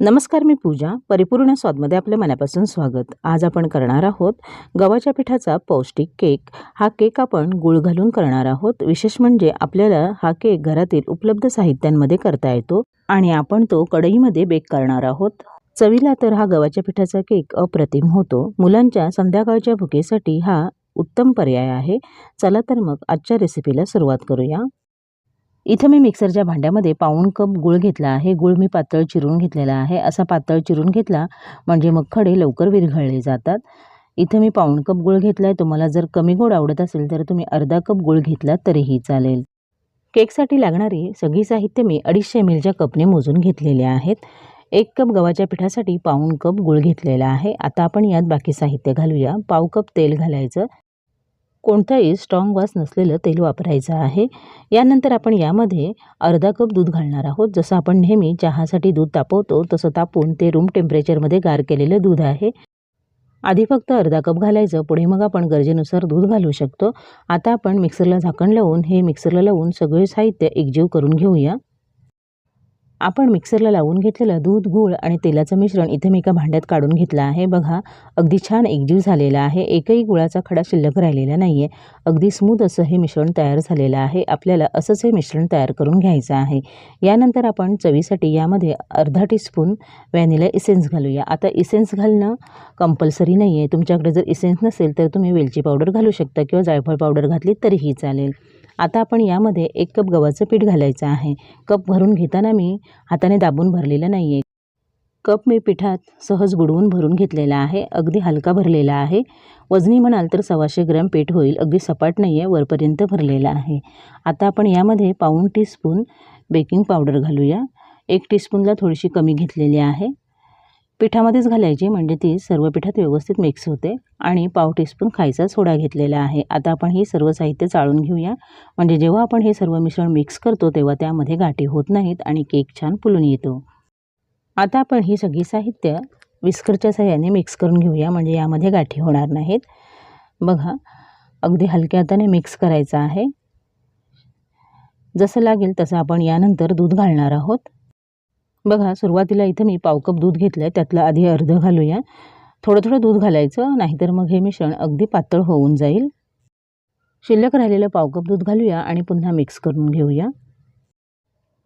नमस्कार मी पूजा परिपूर्ण स्वादमध्ये आपल्या मनापासून स्वागत. आज आपण करणार आहोत गव्हाच्या पिठाचा पौष्टिक केक. हा केक आपण गुळ घालून करणार आहोत. विशेष म्हणजे आपल्याला हा केक घरातील उपलब्ध साहित्यांमध्ये करता येतो आणि आपण तो कढईमध्ये बेक करणार आहोत. चवीला तर हा गव्हाच्या पिठाचा केक अप्रतिम होतो. मुलांच्या संध्याकाळच्या भुकेसाठी हा उत्तम पर्याय आहे. चला तर मग आजच्या रेसिपीला सुरुवात करूया. इथं मी मिक्सरच्या भांड्यामध्ये पाऊण कप गूळ घेतला आहे. गूळ मी पातळ चिरून घेतलेला आहे. असा पातळ चिरून घेतला म्हणजे मग खडे लवकर विरघळले जातात. इथं मी पाऊण कप गूळ घेतला आहे तुम्हाला जर कमी गोड आवडत असेल तर तुम्ही अर्धा कप गूळ घेतला तरीही चालेल. केकसाठी लागणारी सगळी साहित्य मी अडीचशे मिलच्या कपने मोजून घेतलेले आहेत. एक कप गव्हाच्या पिठासाठी पाऊण कप गूळ घेतलेला आहे. आता आपण यात बाकी साहित्य घालूया. पाव कप तेल घालायचं. कोणतंही स्ट्रॉंग वास नसलेलं तेल वापरायचं आहे. यानंतर आपण यामध्ये अर्धा कप दूध घालणार आहोत. जसं आपण नेहमी चहासाठी दूध तापवतो तसं तापून ते रूम टेम्परेचरमध्ये गार केलेलं दूध आहे. आधी फक्त अर्धा कप घालायचं. पुढे मग आपण गरजेनुसार दूध घालू शकतो. आता आपण मिक्सरला झाकण लावून हे मिक्सरला लावून सगळे साहित्य एकजीव करून घेऊया. आपण मिक्सरला लावून घेतलेलं दूध गूळ आणि तेलाचं मिश्रण इथे मी एका भांड्यात काढून घेतलं आहे. बघा अगदी छान एकजीव झालेला आहे. एकही गुळाचा खडा शिल्लक राहिलेला नाही आहे अगदी स्मूथ असं हे मिश्रण तयार झालेलं आहे. आपल्याला असंच हे मिश्रण तयार करून घ्यायचं आहे. यानंतर आपण चवीसाठी यामध्ये अर्धा टीस्पून व्हॅनिला इसेन्स घालूया. आता इसेन्स घालणं कंपल्सरी नाही आहे तुमच्याकडे जर इसेन्स नसेल तर तुम्ही वेलची पावडर घालू शकता किंवा जायफळ पावडर घातली तरीही चालेल. आता आपण यामध्ये एक कप गव्हाचं पीठ घालायचं आहे. कप भरून घेताना मी हाताने दाबून भरलेलं नाही आहे कप मी पिठात सहज बुडवून भरून घेतलेला आहे अगदी हलका भरलेला आहे. वजनी म्हणाल तर सव्वाशे ग्रॅम पीठ होईल अगदी सपाट नाही आहे वरपर्यंत भरलेला आहे. आता आपण यामध्ये पाऊण टीस्पून बेकिंग पावडर घालूया. एक टीस्पूनला थोडीशी कमी घेतलेली आहे. पिठामध्येच घालायची म्हणजे ती सर्व पिठात व्यवस्थित मिक्स होते आणि पाव टीस्पून खायचा सोडा घेतलेला आहे. आता आपण हे सर्व साहित्य चाळून घेऊया. म्हणजे जेव्हा आपण हे सर्व मिश्रण मिक्स करतो तेव्हा त्यामध्ये गाठी होत नाहीत आणि केक छान फुलून येतो. आता आपण ही सगळी साहित्य विस्करच्या सहाय्याने मिक्स करून घेऊया म्हणजे यामध्ये गाठी होणार नाहीत. बघा अगदी हलक्या हाताने मिक्स करायचं आहे. जसं लागेल तसं आपण यानंतर दूध घालणार आहोत. बघा सुरुवातीला इथं मी पावकप दूध घेतलं आहे त्यातलं आधी अर्ध घालूया. थोडं थोडं दूध घालायचं नाहीतर मग हे मिश्रण अगदी पातळ होऊन जाईल. शिल्लक राहिलेलं पावकप दूध घालूया आणि पुन्हा मिक्स करून घेऊया.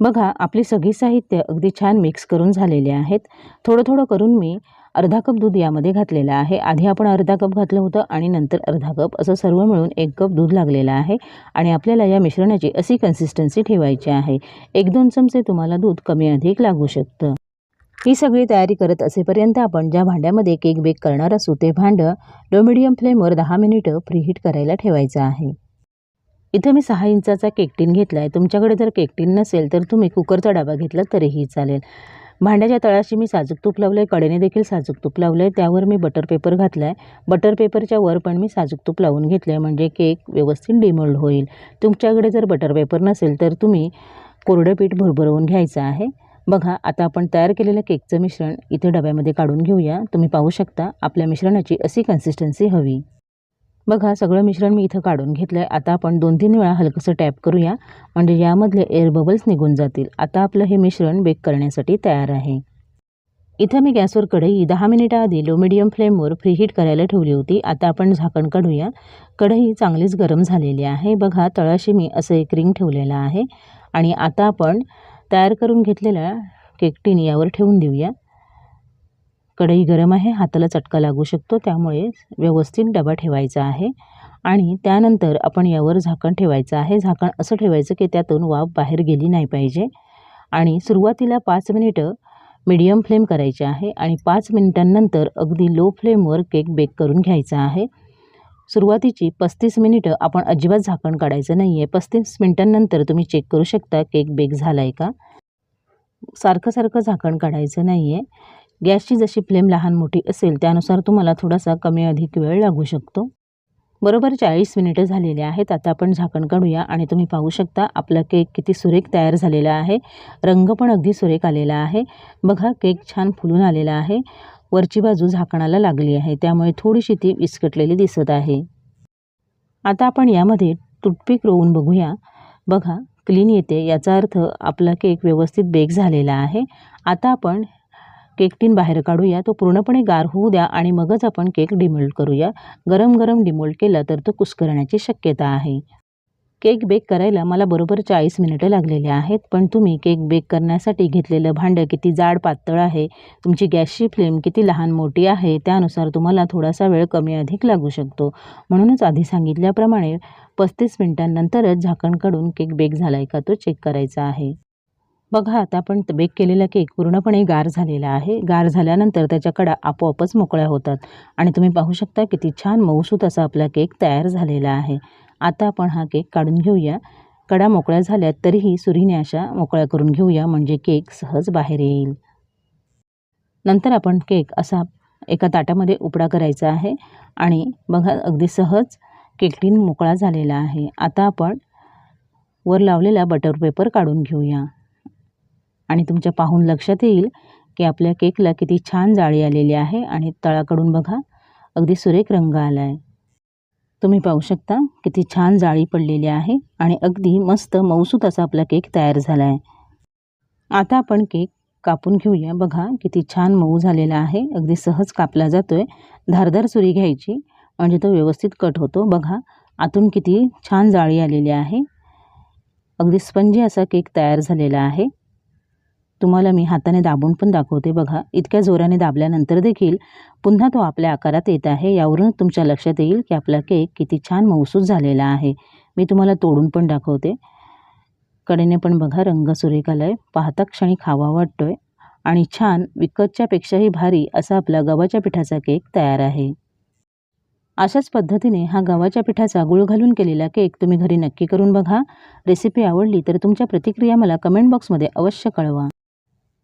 बघा आपली सगळी साहित्य अगदी छान मिक्स करून झालेले आहेत. थोडं थोडं करून मी अर्धा कप दूध यामध्ये घातलेलं आहे. आधी आपण अर्धा कप घातलं होतं आणि नंतर अर्धा कप असं सर्व मिळून एक कप दूध लागलेलं आहे आणि आपल्याला या मिश्रणाची अशी कन्सिस्टन्सी ठेवायची आहे. एक दोन चमचे तुम्हाला दूध कमी अधिक लागू शकतं. ही सगळी तयारी करत असेपर्यंत आपण ज्या भांड्यामध्ये केक बेक करणार असू ते भांडं लो मिडियम फ्लेमवर दहा मिनिटं प्रीहीट करायला ठेवायचं आहे. इथं मी सहा इंचाचा केक टीन घेतला आहे तुमच्याकडे जर केक टीन नसेल तर तुम्ही कुकरचा डबा घेतला तरीही चालेल. भांड्याच्या तळाशी मी साजूक तूप लावलं आहे कडेने देखील साजूक तूप लावलं आहे त्यावर मी बटर पेपर घातला आहे बटर पेपरच्या वर पण मी साजूक तूप लावून घेतलं आहे म्हणजे केक व्यवस्थित डिमोल्ड होईल. तुमच्याकडे जर बटर पेपर नसेल तर तुम्ही कोरडं पीठ भरभरवून घ्यायचं आहे. बघा आता आपण तयार केलेलं केकचं मिश्रण इथे डब्यामध्ये काढून घेऊया. तुम्ही पाहू शकता आपल्या मिश्रणाची अशी कन्सिस्टन्सी हवी. बघा सगळं मिश्रण मी इथं काढून घेतलं आहे आता आपण दोन तीन वेळा हलकंसं टॅप करूया. म्हणजे यामधले एअर बबल्स निघून जातील. आता आपलं हे मिश्रण बेक करण्यासाठी तयार आहे. इथं मी गॅसवर कढई दहा मिनिटाआधी लो मिडियम फ्लेमवर फ्रीहीट करायला ठेवली होती. आता आपण झाकण काढूया. कढई चांगलीच गरम झालेली आहे. बघा तळाशी मी असं एक रिंग ठेवलेलं आहे. आणि आता आपण तयार करून घेतलेला केकटीन यावर ठेवून देऊया. कढई गरम आहे हाताला चटका लागू शकतो त्यामुळे व्यवस्थित डबा ठेवायचा आहे. आणि त्यानंतर आपण यावर झाकण ठेवायचं आहे. झाकण असं ठेवायचं की त्यातून वाफ बाहेर गेली नाही पाहिजे. आणि सुरुवातीला पाच मिनिटं मीडियम फ्लेम करायचे आहे आणि पाच मिनिटांनंतर अगदी लो फ्लेमवर केक बेक करून घ्यायचा आहे. सुरुवातीची पस्तीस मिनिटं आपण अजिबात झाकण काढायचं नाही आहे पस्तीस मिनिटांनंतर तुम्ही चेक करू शकता केक बेक झाला आहे का? सारखं सारखं झाकण काढायचं नाही आहे गॅसची जशी फ्लेम लहान मोठी असेल त्यानुसार तुम्हाला थोडासा कमी अधिक वेळ लागू शकतो. बरोबर चाळीस मिनिटं झालेले आहेत आता आपण झाकण काढूया आणि तुम्ही पाहू शकता आपला केक किती सुरेख तयार झालेला आहे. रंग पण अगदी सुरेख आलेला आहे. बघा केक छान फुलून आलेला आहे. वरची बाजू झाकणाला लागली आहे त्यामुळे थोडीशी ती विस्कटलेली दिसत आहे. आता आपण यामध्ये टूथपिक रोवून बघूया. बघा क्लीन येते याचा अर्थ आपला केक व्यवस्थित बेक झालेला आहे. आता आपण केक टीन बाहेर काढूया तो पूर्णपणे गार होऊ द्या आणि मगच आपण केक डिमोल्ड करूया. गरम गरम डिमोल्ड केला तर तो कुस्करण्याची शक्यता आहे. केक बेक करायला मला बरोबर चाळीस मिनिटं लागलेले आहेत पण तुम्ही केक बेक करण्यासाठी घेतलेलं भांडं किती जाड पातळ आहे तुमची गॅसची फ्लेम किती लहान मोठी आहे त्यानुसार तुम्हाला थोडासा वेळ कमी अधिक लागू शकतो. म्हणूनच आधी सांगितल्याप्रमाणे पस्तीस मिनिटांनंतरच झाकण काढून केक बेक झाला आहे का तो चेक करायचा आहे. बघा आता आपण बेक केलेला केक पूर्णपणे गार झालेला आहे. गार झाल्यानंतर त्याच्या कडा आपोआपच मोकळ्या होतात. आणि तुम्ही पाहू शकता किती छान मऊसूत असा आपला केक तयार झालेला आहे. आता आपण हा केक काढून घेऊया. कडा मोकळ्या झाल्यात तरीही सुरीने अशा मोकळ्या करून घेऊया म्हणजे केक सहज बाहेर येईल. नंतर आपण केक असा एका ताटामध्ये उपडा करायचा आहे. आणि बघा अगदी सहज केकटीन मोकळा झालेला आहे. आता आपण वर लावलेला बटर पेपर काढून घेऊया. आणि तुमच्या पाहून लक्षात येईल की आपल्या केकला किती छान जाळी आलेली आहे आणि तळाकडून बघा अगदी सुरेख रंग आला आहे तुम्ही पाहू शकता किती छान जाळी पडलेली आहे आणि अगदी मस्त मऊसूत असा आपला केक तयार झाला आहे आता आपण केक कापून घेऊया. बघा किती छान मऊ झालेला आहे. अगदी सहज कापला जातो आहे धारदार सुरी घ्यायची. म्हणजे तो व्यवस्थित कट होतो. बघा आतून किती छान जाळी आलेली आहे. अगदी स्पंजी असा केक तयार झालेला आहे. तुम्हाला मी हाताने दाबून पण दाखवते बघा. इतक्या जोराने दाबल्यानंतर देखील पुन्हा तो आपल्या आकारात येत आहे. यावरून तुमच्या लक्षात येईल की आपला केक किती छान मौसूस झालेला आहे. मी तुम्हाला तोडून पण दाखवते. कडेने पण बघा रंग सुरेख पाहता क्षणी खावा वाटतो आहे आणि छान विकतच्यापेक्षाही भारी असा आपला गव्हाच्या पिठाचा केक तयार आहे. अशाच पद्धतीने हा गव्हाच्या पिठाचा गुळ घालून केलेला केक तुम्ही घरी नक्की करून बघा. रेसिपी आवडली तर तुमच्या प्रतिक्रिया मला कमेंट बॉक्समध्ये अवश्य कळवा.